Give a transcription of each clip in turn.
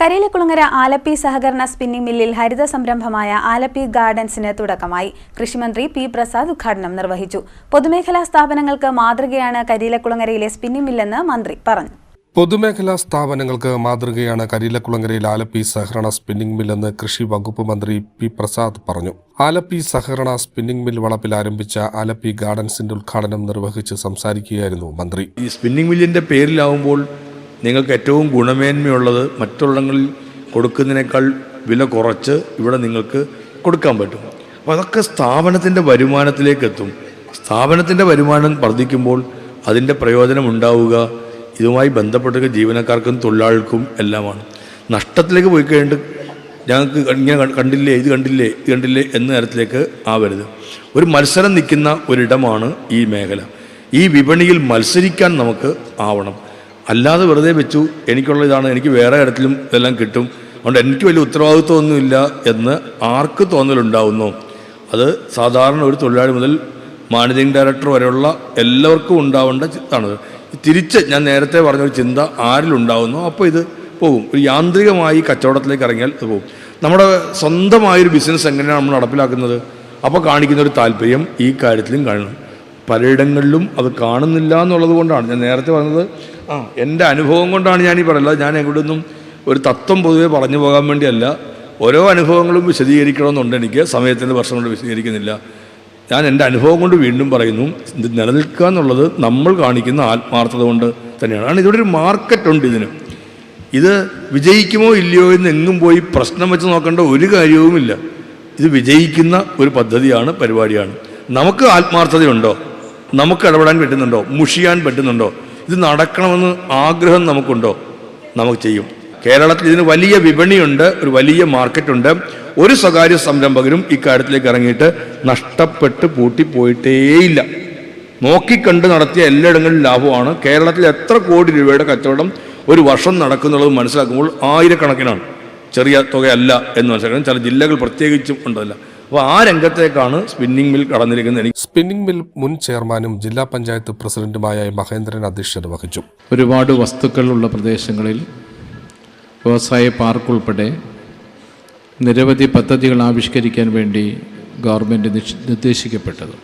കരിയിലക്കുളങ്ങര ആലപ്പി സഹകരണ സ്പിന്നിംഗ് മില്ലിൽ ഹരിത സംരംഭമായ ആലപ്പി ഗാർഡൻസിന് തുടക്കമായി. കൃഷിമന്ത്രി പി പ്രസാദ് ഉദ്ഘാടനം നിർവഹിച്ചു. പൊതുമേഖലാ സ്ഥാപനങ്ങൾക്ക് മാതൃകയാണ് കരയിലക്കുളങ്ങരയിലെ സ്പിന്നിംഗ് മില്ലെന്ന് മന്ത്രി പറഞ്ഞു. പൊതുമേഖലാ സ്ഥാപനങ്ങൾക്ക് മാതൃകയാണ് കരിയിലക്കുളങ്ങരയിൽ ആലപ്പി സഹകരണ സ്പിന്നിംഗ് മില്ലെന്ന് കൃഷി വകുപ്പ് മന്ത്രി പി പ്രസാദ് പറഞ്ഞു. ആലപ്പി സഹകരണ സ്പിന്നിംഗ് മിൽ വളപ്പിൽ ആരംഭിച്ച ആലപ്പി ഗാർഡൻസിന്റെ ഉദ്ഘാടനം നിർവഹിച്ച് സംസാരിക്കുകയായിരുന്നു മന്ത്രി. ഈ സ്പിന്നിംഗ് മില്ലിന്റെ പേരിലാവുമ്പോൾ നിങ്ങൾക്ക് ഏറ്റവും ഗുണമേന്മയുള്ളത് മറ്റുള്ളങ്ങളിൽ കൊടുക്കുന്നതിനേക്കാൾ വില കുറച്ച് ഇവിടെ നിങ്ങൾക്ക് കൊടുക്കാൻ പറ്റും. അപ്പോൾ അതൊക്കെ സ്ഥാപനത്തിന്റെ വരുമാനത്തിലേക്ക് എത്തും. സ്ഥാപനത്തിന്റെ വരുമാനം വർദ്ധിക്കുമ്പോൾ അതിന്റെ പ്രയോജനം ഉണ്ടാവുക ഇതുമായി ബന്ധപ്പെട്ട ജീവനക്കാർക്കും തൊഴിലാളികൾക്കും എല്ലാമാണ്. നഷ്ടത്തിലേക്ക് പോയി കഴിഞ്ഞിട്ട് ഞങ്ങൾക്ക് ഇങ്ങനെ കണ്ടില്ലേ ഇത് കണ്ടില്ലേ ഇത് കണ്ടില്ലേ എന്ന തരത്തിലേക്ക് ആവരുത്. ഒരു മത്സരം നിൽക്കുന്ന ഒരിടമാണ് ഈ മേഖല. ഈ വിപണിയിൽ മത്സരിക്കാൻ നമുക്ക് ആവണം. അല്ലാതെ വെറുതെ വെച്ചു എനിക്കുള്ള ഇതാണ് എനിക്ക് വേറെ ഇടത്തിലും ഇതെല്ലാം കിട്ടും. അതുകൊണ്ട് എനിക്ക് വലിയ ഉത്തരവാദിത്വമൊന്നുമില്ല എന്ന് ആർക്ക് തോന്നലുണ്ടാവുന്നു? അത് സാധാരണ ഒരു തൊഴിലാളി മുതൽ മാനേജിങ് ഡയറക്ടർ വരെയുള്ള എല്ലാവർക്കും ഉണ്ടാവേണ്ട ഇതാണ് തിരിച്ച് ഞാൻ നേരത്തെ പറഞ്ഞൊരു ചിന്ത ആരിലുണ്ടാവുന്നു? അപ്പോൾ ഇത് പോകും. ഒരു യാന്ത്രികമായി കച്ചവടത്തിലേക്ക് ഇറങ്ങിയാൽ ഇത് പോകും. നമ്മുടെ സ്വന്തമായൊരു ബിസിനസ് എങ്ങനെയാണ് നമ്മൾ നടപ്പിലാക്കുന്നത്? അപ്പോൾ കാണിക്കുന്ന ഒരു താല്പര്യം ഈ കാര്യത്തിലും കാണണം. പലയിടങ്ങളിലും അത് കാണുന്നില്ല എന്നുള്ളത് കൊണ്ടാണ് ഞാൻ നേരത്തെ പറഞ്ഞത്. ആ എന്റെ അനുഭവം കൊണ്ടാണ് ഞാനീ പറയുന്നത് ഞാൻ എവിടുന്നും ഒരു തത്വം പൊതുവെ പറഞ്ഞു പോകാൻ വേണ്ടിയല്ല. ഓരോ അനുഭവങ്ങളും വിശദീകരിക്കണമെന്നുണ്ട് എനിക്ക്. സമയത്തിന്റെ വർഷം കൊണ്ട് വിശദീകരിക്കുന്നില്ല. ഞാൻ എന്റെ അനുഭവം കൊണ്ട് വീണ്ടും പറയുന്നു ഇത് നിലനിൽക്കുക എന്നുള്ളത് നമ്മൾ കാണിക്കുന്ന ആത്മാർത്ഥത കൊണ്ട് തന്നെയാണ്. കാരണം ഇതിവിടെ ഒരു മാർക്കറ്റുണ്ട് ഇതിന്. ഇത് വിജയിക്കുമോ ഇല്ലയോ എന്ന് എങ്ങും പോയി പ്രശ്നം വെച്ച് നോക്കേണ്ട ഒരു കാര്യവുമില്ല. ഇത് വിജയിക്കുന്ന ഒരു പദ്ധതിയാണ് പരിപാടിയാണ്. നമുക്ക് ആത്മാർത്ഥതയുണ്ടോ? നമുക്ക് ഇടപെടാൻ പറ്റുന്നുണ്ടോ? മുഷിയാൻ പറ്റുന്നുണ്ടോ? ഇത് നടക്കണമെന്ന് ആഗ്രഹം നമുക്കുണ്ടോ? നമുക്ക് ചെയ്യും. കേരളത്തിൽ ഇതിന് വലിയ വിപണിയുണ്ട് ഒരു വലിയ മാർക്കറ്റുണ്ട്. ഒരു സ്വകാര്യ സംരംഭകരും ഇക്കാര്യത്തിലേക്ക് ഇറങ്ങിയിട്ട് നഷ്ടപ്പെട്ട് പൂട്ടിപ്പോയിട്ടേയില്ല. നോക്കിക്കണ്ട് നടത്തിയ എല്ലായിടങ്ങളിലും ലാഭമാണ്. കേരളത്തിൽ എത്ര കോടി രൂപയുടെ കച്ചവടം ഒരു വർഷം നടക്കുന്നുള്ളത് മനസ്സിലാക്കുമ്പോൾ ആയിരക്കണക്കിനാണ്. ചെറിയ തുകയല്ല എന്ന് മനസ്സിലാക്കണം. ചില ജില്ലകൾ പ്രത്യേകിച്ചും ഉണ്ടല്ല അപ്പോൾ ആ രംഗത്തേക്കാണ് സ്പിന്നിംഗ് മിൽ കടന്നിരിക്കുന്നത്. എനിക്ക് സ്പിന്നിംഗ് മിൽ മുൻ ചെയർമാനും ജില്ലാ പഞ്ചായത്ത് പ്രസിഡന്റുമായ മഹേന്ദ്രൻ അധ്യക്ഷത വഹിച്ചു. ഒരുപാട് വസ്തുക്കളുള്ള പ്രദേശങ്ങളിൽ വ്യവസായ പാർക്ക് ഉൾപ്പെടെ നിരവധി പദ്ധതികൾ ആവിഷ്കരിക്കാൻ വേണ്ടി ഗവൺമെന്റ് നിർദ്ദേശിക്കപ്പെട്ടത്.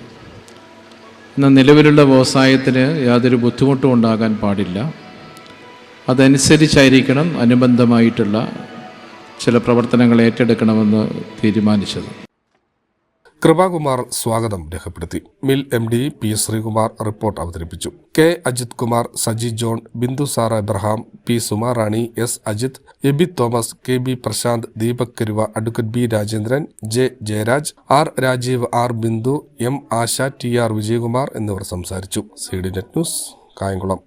എന്നാൽ നിലവിലുള്ള വ്യവസായത്തിന് യാതൊരു ബുദ്ധിമുട്ടും ഉണ്ടാകാൻ പാടില്ല. അതനുസരിച്ചായിരിക്കണം അനുബന്ധമായിട്ടുള്ള ചില പ്രവർത്തനങ്ങൾ ഏറ്റെടുക്കണമെന്ന് തീരുമാനിച്ചത്. കൃപാകുമാർ സ്വാഗതം രേഖപ്പെടുത്തി. Mill M D P Sreekumar report അവതരിപ്പിച്ചു. K Ajith Kumar Saji John Bindu Sara Abraham P Sumarani S Ajith Abi Thomas K B Prasanth Deepak Karuva advocate B Rajendran J Jayaraj R Rajeev R Bindu M Asha T R Vijayakumar എന്നിവർ സംസാരിച്ചു. C D net news Kayamkulam.